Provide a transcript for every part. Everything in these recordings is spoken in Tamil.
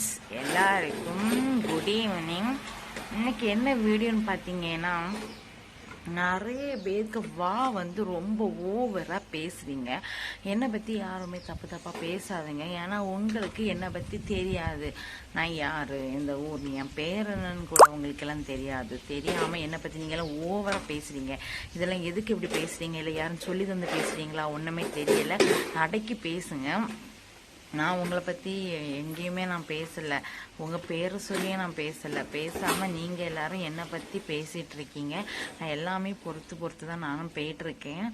ஃப்ரெண்ட்ஸ் எல்லாருக்கும் குட் ஈவினிங் இன்னைக்கு என்ன வீடியோன்னு பார்த்தீங்கன்னா நிறைய பேருக்கு வா வந்து ரொம்ப ஓவராக பேசுறீங்க என்னை பற்றி யாருமே தப்பு தப்பாக பேசாதீங்க. ஏன்னா உங்களுக்கு என்னை பற்றி தெரியாது. நான் யார்? இந்த ஊர் என் பேர் என்னன்னு கூட உங்களுக்கெல்லாம் தெரியாது. தெரியாமல் என்னை பற்றி நீங்களாம் ஓவராக பேசுகிறீங்க இதெல்லாம் எதுக்கு இப்படி பேசுகிறீங்க இல்லை யாரும் சொல்லி தந்து பேசுகிறீங்களா ஒன்றுமே தெரியல. அடக்கி பேசுங்க. நான் உங்களை பற்றி எங்கேயுமே நான் பேசலை. உங்கள் பேர் சொல்லியும் நான் பேசலை. பேசாமல் நீங்கள் எல்லோரும் என்னை பற்றி பேசிகிட்டு இருக்கீங்க. நான் எல்லாமே பொறுத்து பொறுத்து தான் நானும் போயிட்டுருக்கேன்.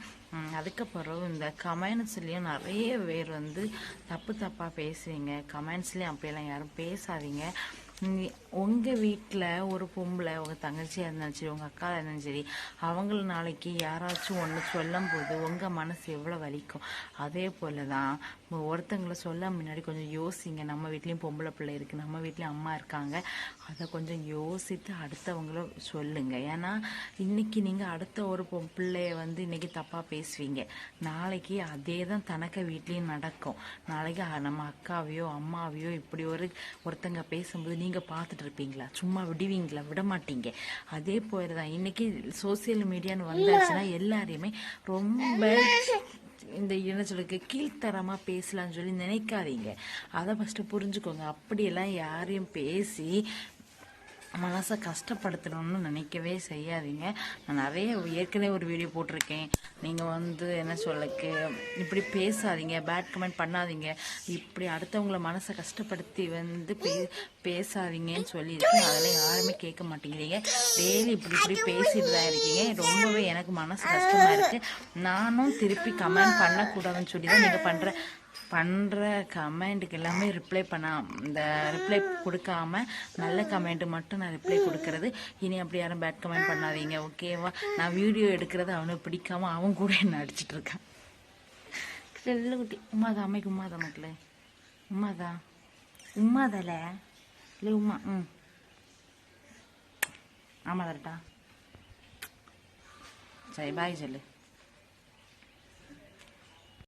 அதுக்கப்புறம் இந்த கமெண்ட்ஸ்லேயும் நிறைய பேர் வந்து தப்பு தப்பாக பேசுவீங்க. கமெண்ட்ஸ்லேயும் அப்படியெல்லாம் யாரும் பேசாதீங்க. உங்கள் உங்க வீட்டில் ஒரு பொம்பளை உங்க தங்கச்சியா இருந்தாலும் சரி உங்க அக்கா இருந்தாலும் சரி அவங்கள நாளைக்கு யாராச்சும் ஒன்று சொல்லும் போது உங்க மனசு எவ்வளோ வலிக்கும்? அதே போல தான் ஒருத்தங்களை சொல்ல முன்னாடி கொஞ்சம் யோசிங்க. நம்ம வீட்லேயும் பொம்பளை பிள்ளை இருக்கு நம்ம வீட்லேயும் அம்மா இருக்காங்க. அதை கொஞ்சம் யோசித்து அடுத்தவங்கள சொல்லுங்க. ஏன்னா இன்னைக்கு நீங்க அடுத்த ஒரு பொ- பிள்ளைய வந்து இன்னைக்கு தப்பா பேசுவீங்க. நாளைக்கு அதே தான் தனக்கு வீட்லேயும் நடக்கும். நாளைக்கு நம்ம அக்காவையோ அம்மாவையோ இப்படி ஒரு ஒருத்தங்க பேசும்போது நீங்கள் பார்த்துட்டு இருப்பீங்களா? சும்மா விடுவீங்களா? விட மாட்டீங்க அதே போல தான் இன்னைக்கு சோசியல் மீடியான்னு வந்தாச்சுன்னா எல்லாரையுமே ரொம்ப இந்த என்ன சொல்லுக்கு பேசலாம்னு சொல்லி நினைக்காதீங்க. அதை ஃபஸ்ட்டு புரிஞ்சுக்கோங்க. அப்படியெல்லாம் யாரையும் பேசி மனசை கஷ்டப்படுத்தணும்னு நினைக்கவே செய்யாதீங்க. நான் நிறைய ஏற்கனவே ஒரு வீடியோ போட்டிருக்கேன். நீங்கள் வந்து என்ன சொல்லக்கு இப்படி பேசாதீங்க பேட் கமெண்ட் பண்ணாதீங்க. இப்படி அடுத்தவங்கள மனசை கஷ்டப்படுத்தி வந்து பே பேசாதீங்கன்னு சொல்லியிருக்கேன். அதெல்லாம் யாருமே கேட்க மாட்டேங்கிறீங்க. டெய்லி இப்படி இப்படி பேசிட்டு தான் இருக்கீங்க. ரொம்பவே எனக்கு மனசு கஷ்டமாக இருக்குது நானும் திருப்பி கமெண்ட் பண்ணக்கூடாதுன்னு சொல்லி தான் நீங்கள் பண்ணுற பண்ணுற கமெண்ட்டுக்கு எல்லாமே ரிப்ளை பண்ண இந்த ரிப்ளை கொடுக்காம நல்ல கமெண்ட் மட்டும் நான் ரிப்ளை கொடுக்கறது. இனி அப்படி யாரும் பேட் கமெண்ட் பண்ணாதீங்க ஓகேவா நான் வீடியோ எடுக்கிறது அவனுக்கு பிடிக்காம அவன் கூட என்ன அடிச்சிட்டு இருக்கான். செல்லு குட்டி. உமாதான் அம்மைக்கு உமாதான் மக்களே? உமாதான் உமாதல இல்லை உமா ம். ஆமாம் தரட்டா சரி பாய் சொல்லு.